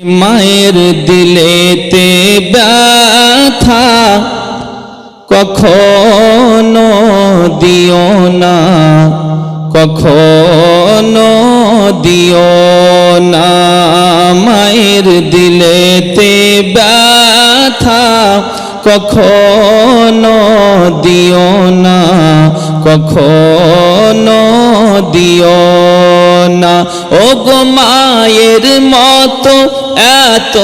মায়ের দিলেতে ব্যথা কখনো দিও না, কখনো দিও না। মায়ের দিলেতে ব্যথা কখনো দিও না, কখনো দিও না। ও গো মায়ের মতো এত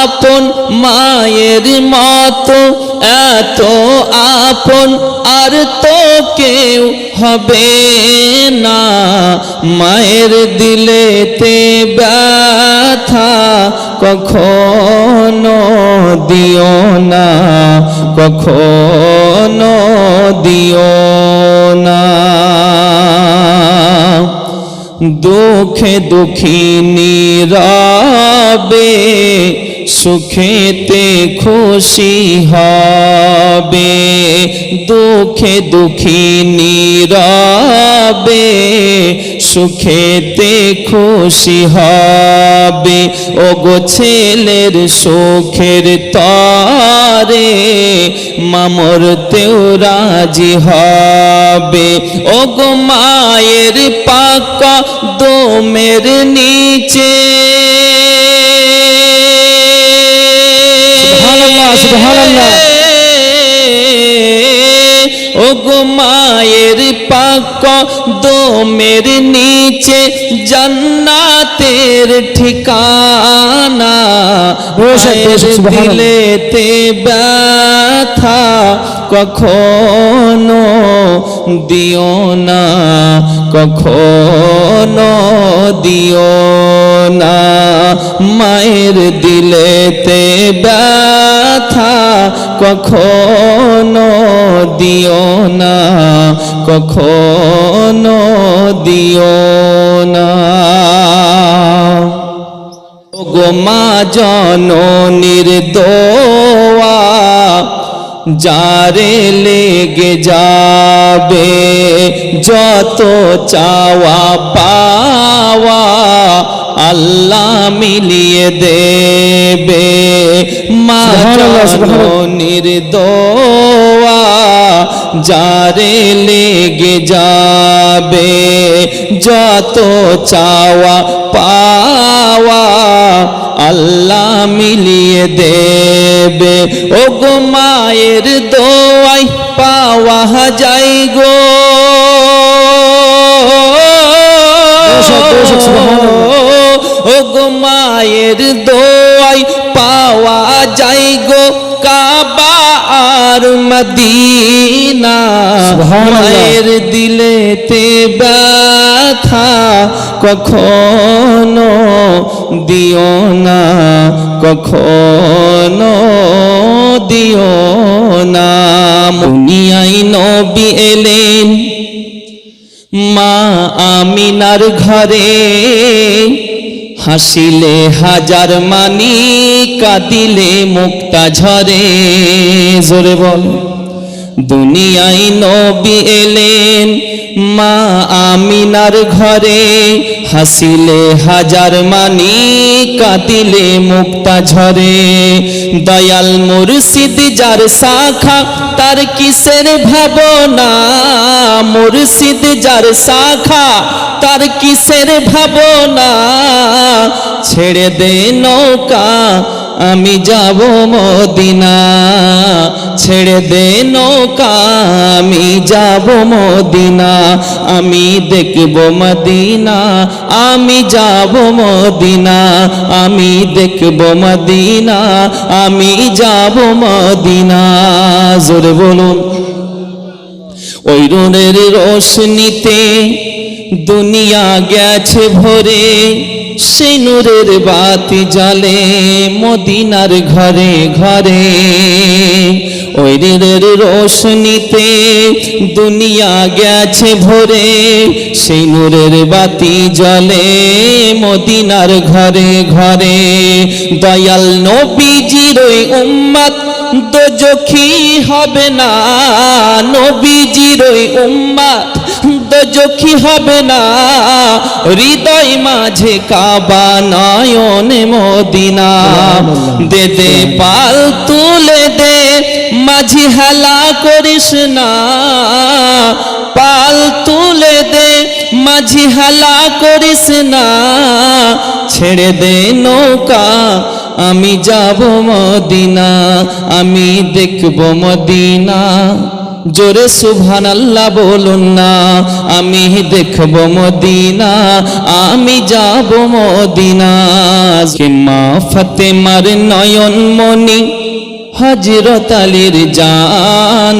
আপন মায়ের মতো, এত আপন আর তো কেউ হবে না। মায়ের দিলেতে ব্যথা কখনো দিও না, কখনো দিও না। দুঃখে দুঃখিনী রবে সুখেতে খুশি হবে। দুঃখে দুঃখিনী রবে সুখেতে খুশি হবে। ও গো ছেলের সুখের তরে মামর তেও রাজি হবে। ও গো মায়ের পাকা দোমের নিচে। সুবহানাল্লাহ, সুবহানাল্লাহ। ও গো মায়ের পাক দোমের নিচে জান্নাতের ঠিকানা দিলেতে ব্যথা কখনো দিও না, কখনো দিও না। মায়ের দিলেতে ব্যথা কখনো দিও না, কখনো দিও না। গো মা জননীর দোয়া যারে লেগে যাবে যত চাওয়া পাওয়া আল্লাহ মিলিয়ে দেবে মা সুবহানাল্লাহ, সুবহানাল্লাহ। জননীর দোয়া যারে লেগে যাবে যত চাওয়া পাওয়া আল্লাহ মিলিয়ে দেবে ও গো মায়ের দোয়াই পাওয়া যাই গো। ও গো মায়ের দোয়াই পাওয়া যাই গো আর মদিনা। মায়ের দিলেতে ব্যথা কখনো দিও না কখনো দিও না মুনিয়াই নবী এলেন মা আমিনার ঘরে হাসিলে হাজার মানি কাঁদিলে মুক্তা ঝরে। জোরে বল। দুনিয়ায় নবী এলেন, মা আমিনার ঘরে হাসিলে হাজার মানি কাঁদিলে মুক্তা ঝরে। দয়াল মুর্শিদ যার শাখা, তার কিসের ভাবনা? মুর্শিদ যার শাখা, তার কিসের ভাবনা? ছেড়ে দে নৌকা, আমি যাব মদিনা। ছেড়ে দে নৌকা, আমি যাব মদিনা, আমি দেখব মদিনা, আমি যাব মদিনা, আমি দেখব মদিনা, আমি যাব মদিনা। জোরে বলুন, ওই রোনের রোশনিতে দুনিয়া গেছে ভরে নূরের বাতি জ্বলে মদিনার ঘরে ঘরে। ওই রের রোশনিতে দুনিয়া গেছে ভরে, সেই বাতি জ্বলে মদিনার ঘরে ঘরে। দয়াল নবীজির ওই উম্মত দোজখী হবে না, নবীজির ওই উম্মত দোজখি হবে না। হৃদয় মাঝে কাবা নয়নে মদিনা। দে দে পাল তুলে দে মাঝি হেলা করিস না। পাল তুলে দে মাঝি হেলা করিস না। ছেড়ে দে নৌকা আমি যাব মদিনা আমি দেখব মদিনা। জোরে সুভান আল্লাহ বলুন না, আমি দেখব মদিনা, আমি যাব মদিনা। মা ফতেমার নয়ন মনি হজরত আলীর জান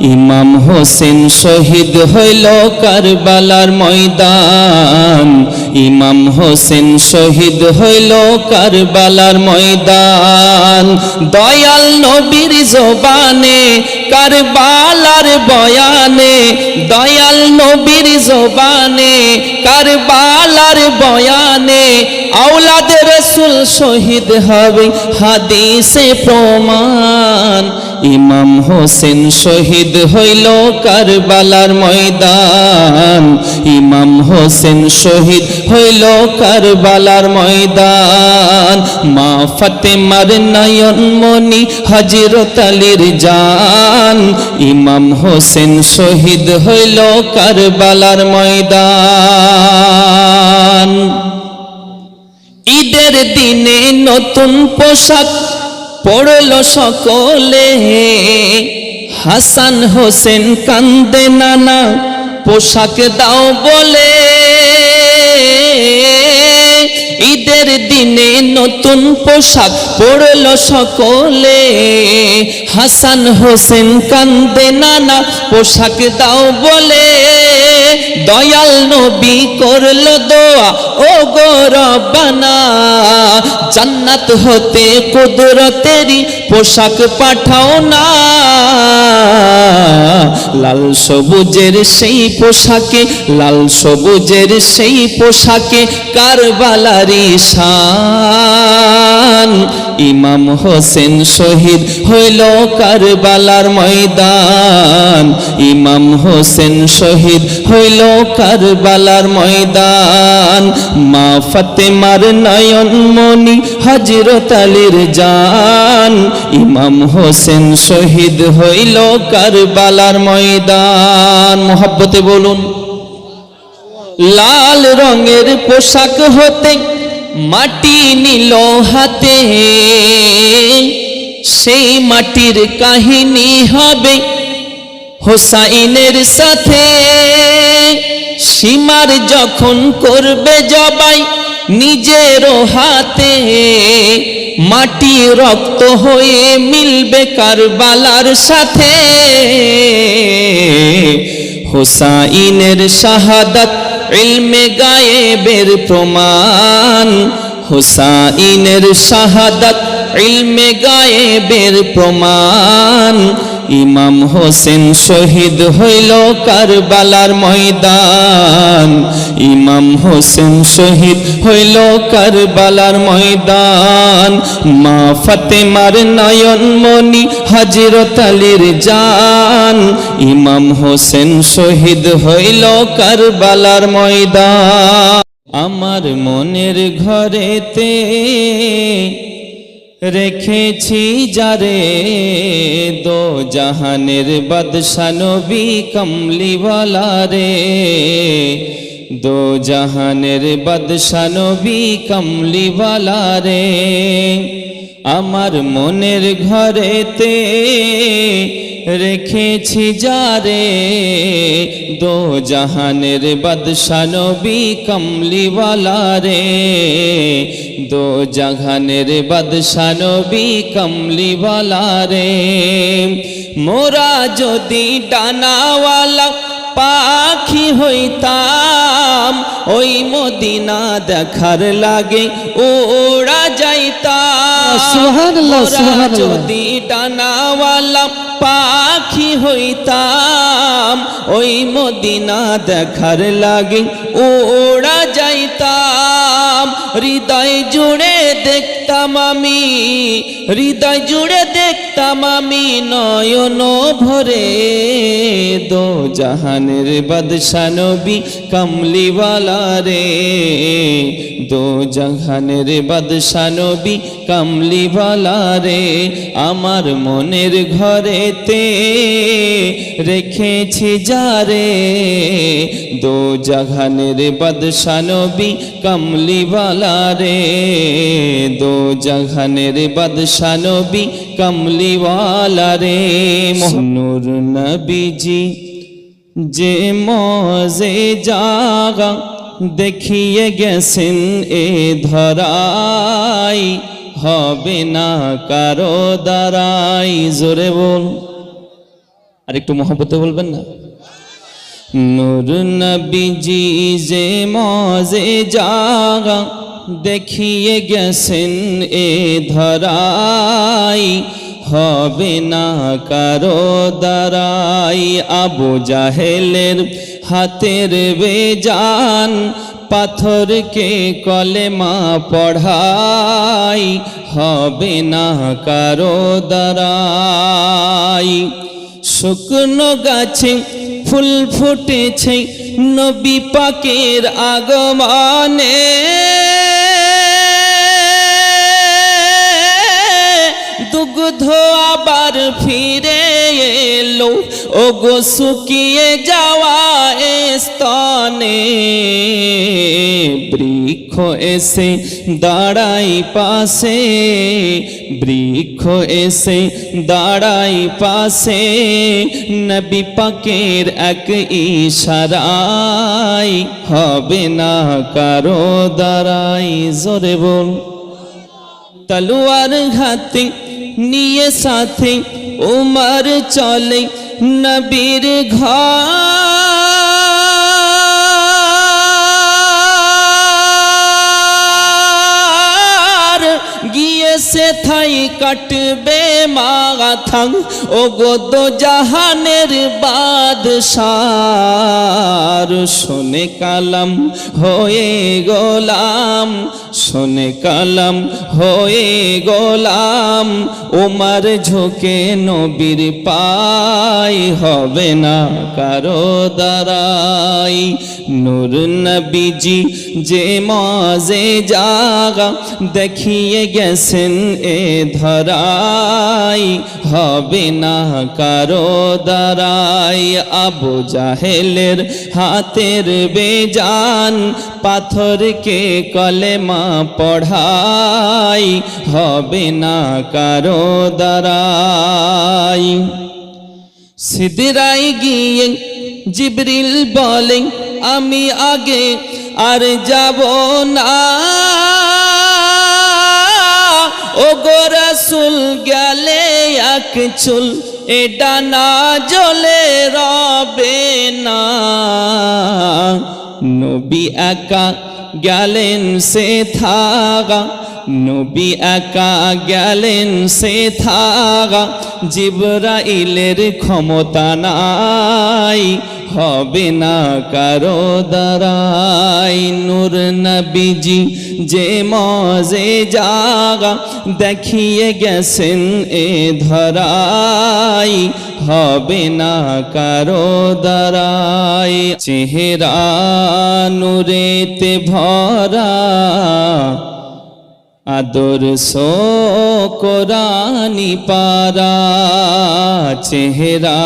ইমাম হোসেন শহীদ হইল কারবালার ময়দান। ইমাম হোসেন শহীদ হইল কারবালার ময়দান। দয়াল নবীর জবানে, কারবালার বয়ানে। দয়াল নবীর জবানে, কারবালার বয়ানে। আওলাদ রসুল শহীদ হবে হাদিসে প্রমাণ। ইমাম হোসেন শহীদ হইল কারবালার ময়দান। ইমাম হোসেন শহীদ হইল কারবালার ময়দান। মা ফাতেমার নয়ন মনি হজরত আলীর জান। ইমাম হোসেন শহীদ হইল কারবালার ময়দান। ঈদের দিনে নতুন পোশাক পড়ল সকলে। হাসান হোসেন কান্দে নানা, পোশাক দাও বলে। ঈদের দিনে নতুন পোশাক পড়ল সকলে। হাসান হোসেন কান্দে নানা, পোশাক দাও বলে। দয়াল নবী করল দোয়া ও গো রব্বানা। জান্নাত হতে কুদরতেরি পোশাক পাঠাও না। লাল সবুজের সেই পোশাকে, লাল সবুজের সেই পোশাকে কারবালারি শান ইমাম হোসেন শহীদ হইল কারবালার ময়দান। ইমাম হোসেন শহীদ হইল কারবালার ময়দান। মা ফতেমার নয়ন মনি হজরত আলীর জান। ইমাম হোসেন শহীদ হইল কারবালার ময়দান। মোহাব্বতে বলুন, লাল রঙের পোশাক হতে মাটি নিল হাতে। সেই মাটির কাহিনী হবে হোসাইনের সাথে। সীমার যখন করবে জবাই নিজেরও হাতে। মাটি রক্ত হয়ে মিলবে কারবালার সাথে। হোসাইনের শাহাদাত ইলমে গায়েবের প্রমাণ হুসাইনের শাহাদাত ইলমে গায়েবের প্রমাণ ইমাম হোসেন শহীদ হইল কারবালার ময়দান। ইমাম হোসেন শহীদ হইল কারবালার ময়দান। মা ফাতেমার নয়ন মনি হজরত আলীর জান। ইমাম হোসেন শহীদ হইল কারবালার ময়দান। আমার মনের ঘরেতে রেখেছি যারে দো জাহানের বাদশানবী কমলিওয়ালা রে। দো জাহানের বাদশানবী কমলিওয়ালা রে। আমার মনের ঘরেতে রেখেছি যারে দো জাহানের বাদশানবী কমলিওয়ালা রে দো জাহানের বাদশানবী কমলিওয়ালা রে মোরা যদি ডানাওয়ালা পাখি হইতাম, ওই মদিনা দেখার লাগে ওরা যাইতাম। সুবহানাল্লাহ। যদি ডানাওয়ালা পাখি হইতাম ওই মদিনা দেখার লাগে ওরা যাইতাম হৃদয় জুড়ে দেখতাম আমি হৃদয় জুড়ে দেখতাম আমি নয়ন ভরে দো জাহানের বাদশা নবী কামলিওয়ালা রে। দো জাহানের বাদশা নবী কামলিওয়ালা রে, আমার মনের ঘরেতে রেখেছি যারে দো জাহানের বাদশা নবী কামলিওয়ালা রে, দো জাহানের বাদশা নবী কামলিওয়ালা রে মোহনুর নবীজি যে মজে জাগা দেখিয়ে গেছেন এ ধরাই হবে না কারও দ্বারাই জোরে বল আর একটু মহব্বতে বলবেন না নূর নবীজি যে মজে জাগা দেখিয়ে গেছেন এ ধরাই হবে না কারও দ্বারাই। আবু জাহেলের হাতের বেজান, পাথরকে কলেমা পড়াই। হবে না কারও দ্বারাই। শুকনো গাছে ফুল ফুটেছে নবী পাকের আগমনে। আবার ফিরে এলো। ও গো শুকিয়ে যাওয়া স্তনে। বৃক্ষ এসে দাঁড়াই পাশে। বৃক্ষ এসে দাঁড়াই পাশে। নবী পাকের এক ইশারাই হবে না কারও দাঁড়াই জোরে বল। তলোয়ার হাতে নিয়ে সাথে উমর চলে নবীর গিয়ে সে থাই কাটবে মাথাং ও গো দো জাহানের বাদশার। শোনে কালাম, হয়ে গোলাম। শোনে কালাম, হয়ে গোলাম ওমার ঝোঁকে নবীর পাই হবে না কারও দ্বারাই। নূর নবীজি যে মজে জাগা, দেখিয়ে গেছেন এ ধরাই, হবে না কারও দ্বারাই। আবু জাহেলের হাতের বেজান, পাথরকে কলেমা পড়াই, হবে না কারও দ্বারাই। সিদরাই গিয়ে জিবরিল বলেন আমি আগে আর যাব না। ও গো রসুল, গেলে এক চুল এটা না জ্বলে রবে না। নবী একা গেলেন সে থাগা নবী একা গেলেন সে থাগা জিবরাইলের ক্ষমতা নাই, হবে না কারও দ্বারাই। নূর নবীজি যে মজে জাগা, দেখিয়ে গেছেন এ ধরাই। হবে না কারও দ্বারাই। চেহারা নূরেতে ভরা আদর সো কোরআনি পারা চেহারা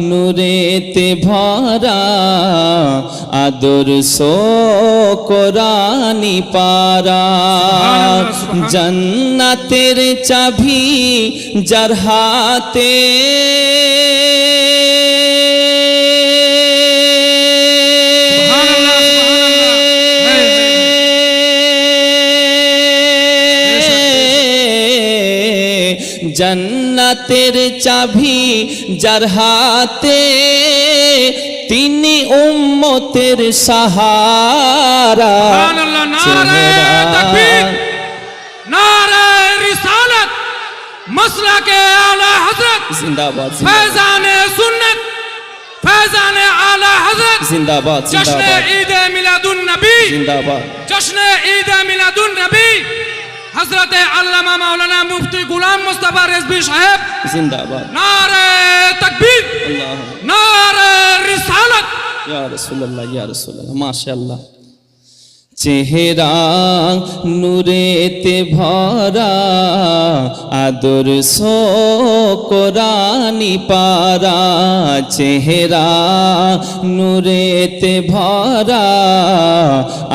নূরেতে ভরা। আদর সো কোরআনি পারা জান্নাতের চাবি যার হাতে। জন্নাতের চাবি যার হাতে তিনি উম্মতের সাহারা। জিন্দাবাদ আলা হযরত জিন্দাবাদ ফৈজানে সুন্নাত ফৈজানে আলা হযরত জিন্দাবাদ জশ্ন ঈদ মিলাদুন নবী জিন্দাবাদ। জশ্ন ঈদ মিলাদ حضرت علامہ مولانا مفتی غلام مصطفی رضوی صاحب زندہ باد نعرہ تکبیر اللہ نعرہ رسالت۔ یا رسول اللہ یا رسول اللہ ماشاءاللہ চেহারা নূরেতে ভরা আদর্শ কোরআনি পারা চেহারা নূরেতে ভরা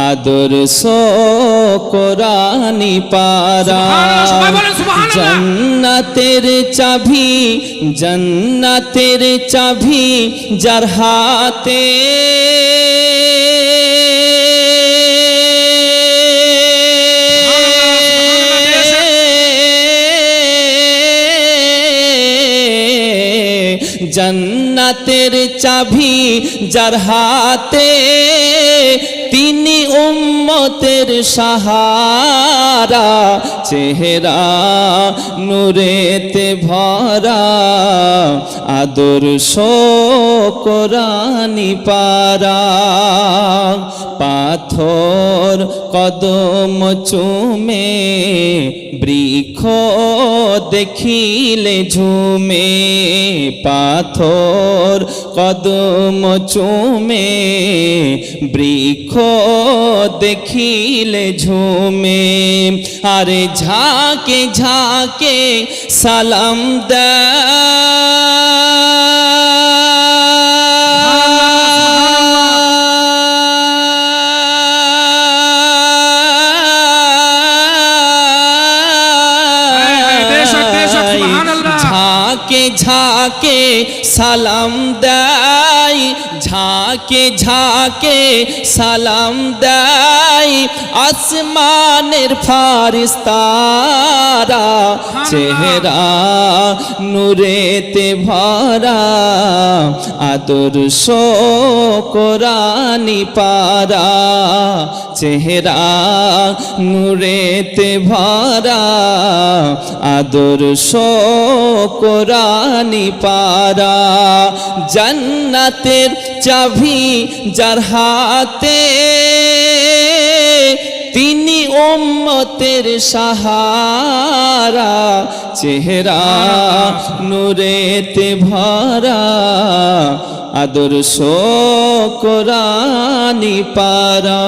আদর্শ কোরআনি পারা। জান্নাতের চাবি জান্নাতের চাবি যার হাতে জান্নাতের চাবি যার হাতে তিনি উম্মতের সাহারা। চেহারা নূরেতে ভরা আদর্শ কোরআনি পারা। পাথর কদম চুমে বৃক্ষ দেখিলে ঝুমে। পাথর কদম চুমে বৃক্ষ দেখিলে ঝুমে আরে ঝাঁকে ঝাঁকে সালাম। ঝাঁকে ঝাঁকে সালাম দেয় ঝাঁকে ঝাঁকে সালাম দেয় আসমানের ফারিস্তারা চেহারা নূরেতে ভরা আদর্শ কোরআনি পারা চেহারা নূরেতে ভরা আদর্শ কোরআনি পারা। জান্নাতের চাবি যার হাতে তিনি ওম্মতের সাহারা চেহারা নুরেতে ভরা আদর্শ কোরআনি পারা।